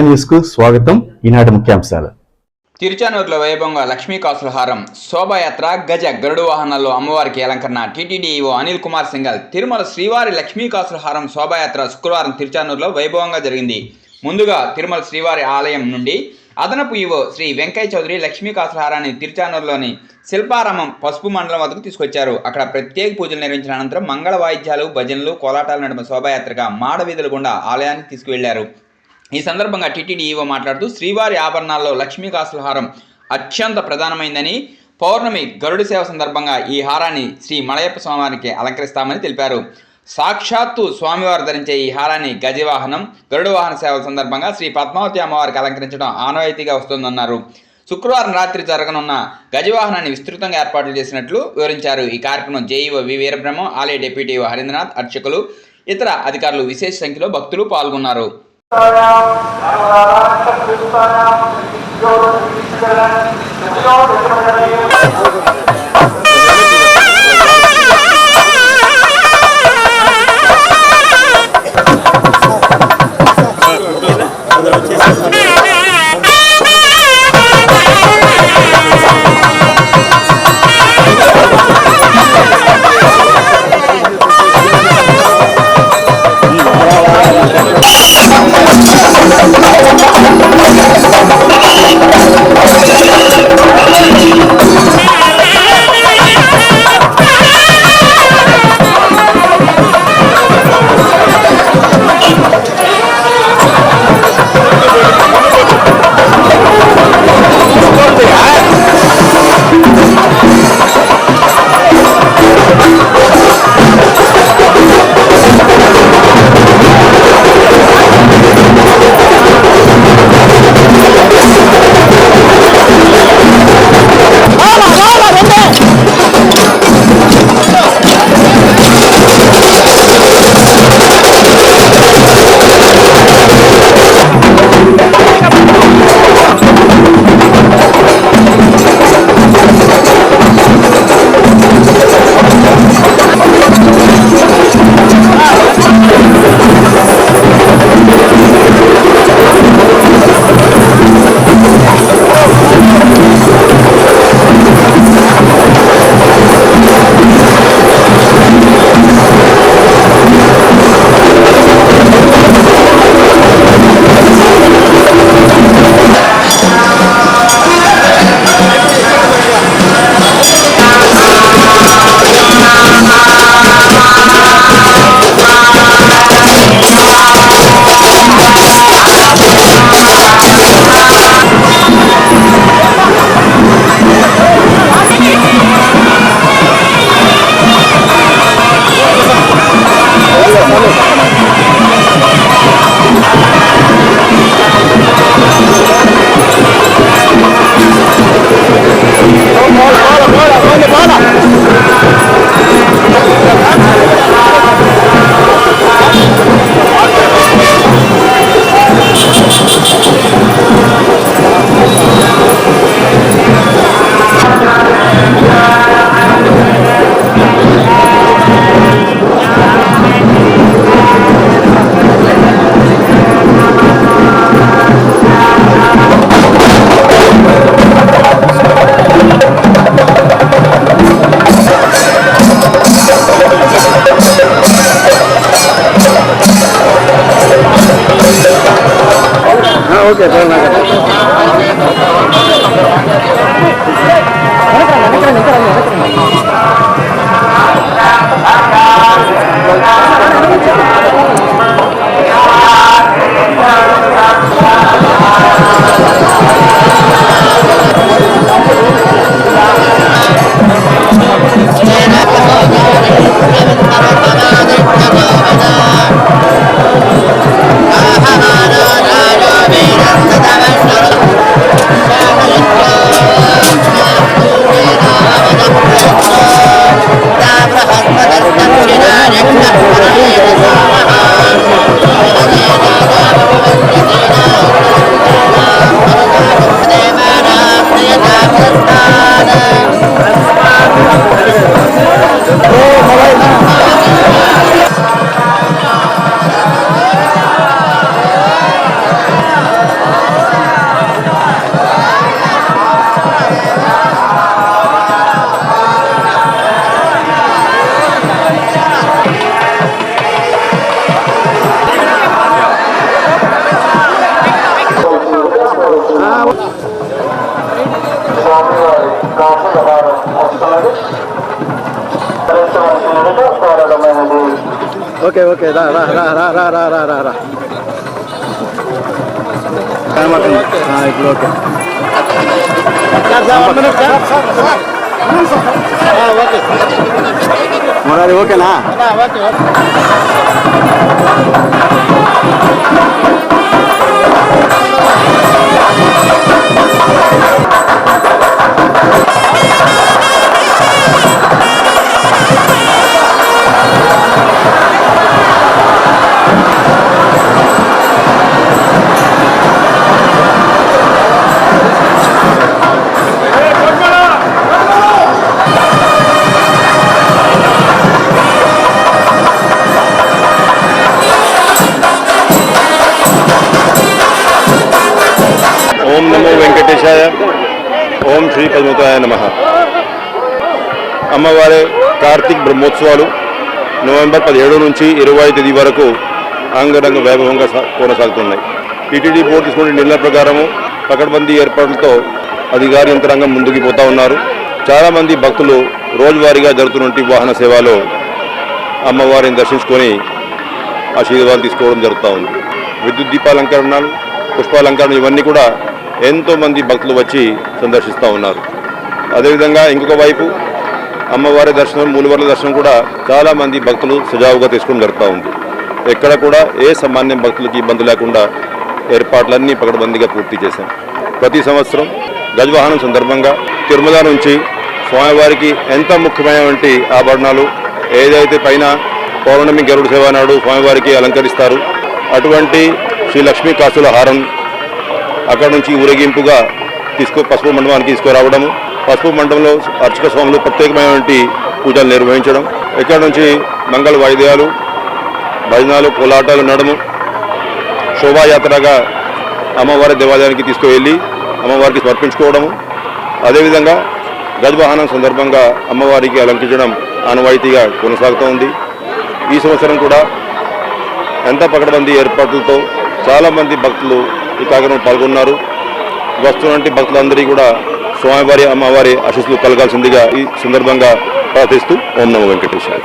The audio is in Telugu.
సమయ న్యూస్కు స్వాగతం. ఈనాటి ముఖ్యాంశాలు. తిరుచానూరులో వైభవంగా లక్ష్మీ కాసులహారం శోభాయాత్ర గజ గరుడు వాహనాల్లో అమ్మవారికి అలంకరణ టీటీడీఓ అనిల్ కుమార్ సింగల్ తిరుమల శ్రీవారి లక్ష్మీ కాసులహారం శోభాయాత్ర శుక్రవారం తిరుచానూరులో వైభవంగా జరిగింది. ముందుగా తిరుమల శ్రీవారి ఆలయం నుండి అదనపు ఈవో శ్రీ వెంకయ్య చౌదరి లక్ష్మీ కాసులహారాన్ని తిరుచానూరులోని శిల్పారామం పసుపు మండలం వద్దకు తీసుకొచ్చారు. అక్కడ ప్రత్యేక పూజలు నిర్వహించిన అనంతరం మంగళ వాయిద్యాలు భజనలు కోలాటాలు నడిపిన శోభాయాత్రగా మాడ గుండా ఆలయానికి తీసుకువెళ్ళారు. ఈ సందర్భంగా టీటీడీ ఈవో మాట్లాడుతూ శ్రీవారి ఆభరణాల్లో లక్ష్మీ కాసుల హారం అత్యంత ప్రధానమైందని పౌర్ణమి గరుడు సేవ సందర్భంగా ఈ హారాన్ని శ్రీ మలయప్ప స్వామివారికి అలంకరిస్తామని తెలిపారు. సాక్షాత్తు స్వామివారు ధరించే ఈ హారాన్ని గజవాహనం గరుడు వాహన సేవల సందర్భంగా శ్రీ పద్మావతి అమ్మవారికి అలంకరించడం ఆనవాయితీగా వస్తుందన్నారు. శుక్రవారం రాత్రి జరగనున్న గజవాహనాన్ని విస్తృతంగా ఏర్పాట్లు చేసినట్లు వివరించారు. ఈ కార్యక్రమం జేఈఓ వి వీరబ్రహ్మం ఆలయ డిప్యూటీ హరీంద్రనాథ్ అర్చకులు ఇతర అధికారులు విశేష సంఖ్యలో భక్తులు పాల్గొన్నారు. Thank you. Gracias, okay okay ರಾ ರಾ ರಾ ರಾ ರಾ ರಾ ರಾ ರಾ ರಾ ಹಾಂ ಇಟ್ಲು ಓಕೆ ಮೊರಾರಿ ಓಕೆನಾ ಓಕೆ ಓಕೆ నమో ఓం శ్రీ పద్మతాయ నమ. అమ్మవారి కార్తీక్ బ్రహ్మోత్సవాలు నవంబర్ పదిహేడు నుంచి ఇరవై తేదీ వరకు అంగరంగ వైభవంగా కొనసాగుతున్నాయి. టీటీడీ బోర్డు తీసుకునే నిర్ణయ ప్రకారము పకడ్బందీ ఏర్పాట్లతో అధికార యంత్రాంగం ముందుకు పోతా ఉన్నారు. చాలామంది భక్తులు రోజువారీగా జరుగుతున్నటువంటి వాహన సేవలో అమ్మవారిని దర్శించుకొని ఆశీర్వాదాలు తీసుకోవడం జరుగుతూ ఉంది. విద్యుత్ దీపాలంకరణలు పుష్పాలంకరణ ఇవన్నీ కూడా ఎంతోమంది భక్తులు వచ్చి సందర్శిస్తూ ఉన్నారు. అదేవిధంగా ఇంకొక వైపు అమ్మవారి దర్శనం మూలవర్ల దర్శనం కూడా చాలామంది భక్తులు సజావుగా తీసుకోవడం జరుగుతూ ఉంది. ఎక్కడ కూడా ఏ సామాన్య భక్తులకి ఇబ్బంది లేకుండా ఏర్పాట్లన్నీ పకడ్బందీగా పూర్తి చేశాం. ప్రతి సంవత్సరం గజవాహనం సందర్భంగా తిరుమల నుంచి స్వామివారికి ఎంత ముఖ్యమైనటువంటి ఆభరణాలు ఏదైతే పైన పౌర్ణమి గరుడు సేవ నాడు స్వామివారికి అలంకరిస్తారు అటువంటి శ్రీ లక్ష్మీ కాసుల హారం అక్కడ నుంచి ఊరేగింపుగా తీసుకో పసుపు మండపానికి తీసుకురావడము. పసుపు మండపంలో అర్చక స్వాములు ప్రత్యేకమైనటువంటి పూజలు నిర్వహించడం. ఇక్కడ నుంచి మంగళ వాయిద్యాలు భజనాలు కోలాటాలు నడము. శోభాయాత్రగా అమ్మవారి దేవాలయానికి తీసుకువెళ్ళి అమ్మవారికి సమర్పించుకోవడము. అదేవిధంగా గజవాహనం సందర్భంగా అమ్మవారికి అలంకరించడం ఆనవాయితీగా కొనసాగుతూ ఉంది ఈ సంవత్సరం కూడా ఎంత పకడ్బందీ ఏర్పాట్లతో చాలామంది భక్తులు ఈ కార్యక్రమంలో పాల్గొన్నారు. వస్తున్నటువంటి భక్తులందరికీ కూడా స్వామివారి అమ్మవారి ఆశీస్సులు కలగాల్సిందిగా ఈ సందర్భంగా ప్రార్థిస్తూ ఓం నమో వెంకటేశ్వర